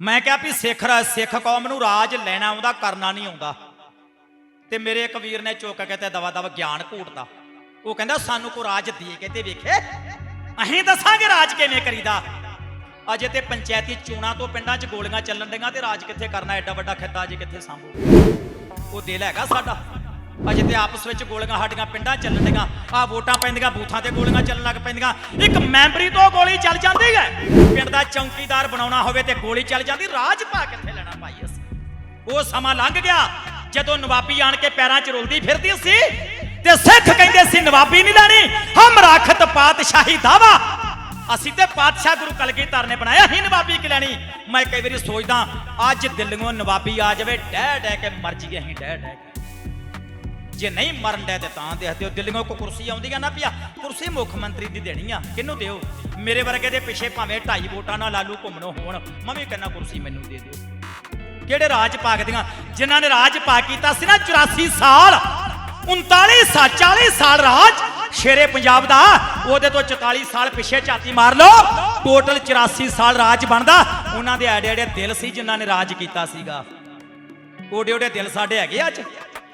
ਮੈਂ ਕਿਹਾ ਵੀ ਸਿੱਖ ਰਾ- ਸਿੱਖ ਕੌਮ ਨੂੰ ਰਾਜ ਲੈਣਾ ਆਉਂਦਾ ਕਰਨਾ ਨਹੀਂ ਆਉਂਦਾ। ਤੇ ਮੇਰੇ ਇੱਕ ਵੀਰ ਨੇ ਚੁੱਕ ਕੇ ਤੇ ਦਵਾ ਦਵਾ ਗਿਆਨ ਘੂਟਦਾ। ਉਹ ਕਹਿੰਦਾ, ਸਾਨੂੰ ਕੋ ਰਾਜ ਦੇ ਕੇ ਤੇ ਵੇਖੇ? ਅਸੀਂ ਦੱਸਾਂਗੇ ਰਾਜ ਕਿਵੇਂ ਕਰੀਦਾ? ਅਜੇ ਤੇ ਪੰਚਾਇਤੀ ਚੋਣਾਂ ਤੋਂ ਪਿੰਡਾਂ 'ਚ ਗੋਲੀਆਂ ਚੱਲਣ ਡੀਆਂ ਤੇ ਰਾਜ ਕਿੱਥੇ ਕਰਨਾ? ਐਡਾ ਵੱਡਾ ਖਿੱਤਾ ਅਜੇ ਕਿੱਥੇ ਸੰਭੂ ਉਹ ਦਿਲ ਹੈਗਾ ਸਾਡਾ। ਅਜੇ ਤੇ ਆਪਸ ਵਿੱਚ ਗੋਲੀਆਂ ਸਾਡੀਆਂ ਪਿੰਡਾਂ ਚੱਲਣ ਡੀਆਂ, ਆ ਵੋਟਾਂ ਪੈਂਦੀਆਂ, ਬੂਥਾਂ ਤੇ ਗੋਲੀਆਂ ਚੱਲਣ ਲੱਗ ਪੈਂਦੀਆਂ। ਇੱਕ ਮੈਂਬਰੀ ਤੋਂ ਗੋਲੀ ਚੱਲ ਜਾਂਦੀ ਹੈ। ਪਿੰਡ ਦਾ ਚੌਕੀਦਾਰ ਬਣਾਉਣਾ ਹੋਵੇ ਤੇ ਗੋਲੀ ਚੱਲ ਜਾਂਦੀ, ਰਾਜ ਪਾ ਕਿੱਥੇ ਲੈਣਾ ਭਾਈ ਅਸੀਂ ਉਹ ਸਮਾਂ ਲੰਘ ਗਿਆ, ਜਦੋਂ ਨਵਾਬੀ ਆਣ ਕੇ ਪੈਰਾਂ 'ਚ ਰੁਲਦੀ ਫਿਰਦੀ ਸੀ ਤੇ ਸਿੱਖ ਕਹਿੰਦੇ ਸੀ, ਨਵਾਬੀ ਨਹੀਂ ਲੈਣੀ, ਹਮ ਰਾਖਤ ਪਾਤਸ਼ਾਹੀ ਦਾਵਾ। ਅਸੀਂ ਤੇ ਪਾਤਸ਼ਾਹ ਗੁਰੂ ਕਲਗੀਧਰ ਨੇ ਬਣਾਇਆ, ਹੀ ਨਵਾਬੀ ਕਿ ਲੈਣੀ? ਮੈਂ ਕਈ ਵਾਰੀ ਸੋਚਦਾ, ਅੱਜ ਦਿੱਲੀੋਂ ਨਵਾਬੀ ਆ ਜਾਵੇ ਡਹਿ ਡਹਿ ਕੇ ਮਰ ਜੀਏ ਅਸੀਂ ਡਹਿ ਡਹਿ ਕੇ। ਜੇ ਨਹੀਂ ਮਰਨ ਦੇ ਤੇ ਤਾਂ ਦੇਖਦੇ ਹੋ ਦਿੱਲੀੋਂ ਕੋ ਕੁਰਸੀ ਆਉਂਦੀ ਆ ਨਾ ਪਿਆ ਕੁਰਸੀ ਮੁੱਖ ਮੰਤਰੀ ਦੀ ਦੇਣੀ ਆ। ਕਿਹਨੂੰ ਦਿਓ? ਮੇਰੇ ਵਰਗੇ ਦੇ ਪਿੱਛੇ ਭਾਵੇਂ ਢਾਈ ਵੋਟਾਂ ਨਾਲ ਲਾਲੂ ਘੁੰਮਣੋਂ ਹੋਣ ਮੈਂ ਵੀ ਕਹਿੰਦਾ ਕੁਰਸੀ ਮੈਨੂੰ ਦੇ ਦਿਓ। ਕਿਹੜੇ ਰਾਜ ਪਾਕ ਦੀਆਂ? ਜਿਨ੍ਹਾਂ ਨੇ ਰਾਜ ਪਾ ਕੀਤਾ ਸੀ ਨਾ 84 ਸਾਲ 39 ਸਾਲ 40 ਸਾਲ ਰਾਜ ਸ਼ੇਰੇ ਪੰਜਾਬ ਦਾ, ਉਹਦੇ ਤੋਂ 44 ਸਾਲ ਪਿੱਛੇ ਝਾਤੀ ਮਾਰ ਲਓ। ਟੋਟਲ 84 ਸਾਲ ਰਾਜ ਬਣਦਾ। ਉਹਨਾਂ ਦੇ ਐਡੇ ਐਡੇ ਦਿਲ ਸੀ ਜਿਨ੍ਹਾਂ ਨੇ ਰਾਜ ਕੀਤਾ ਸੀਗਾ। ਓਡੇ ਓਡੇ ਦਿਲ ਸਾਡੇ ਹੈਗੇ ਅੱਜ।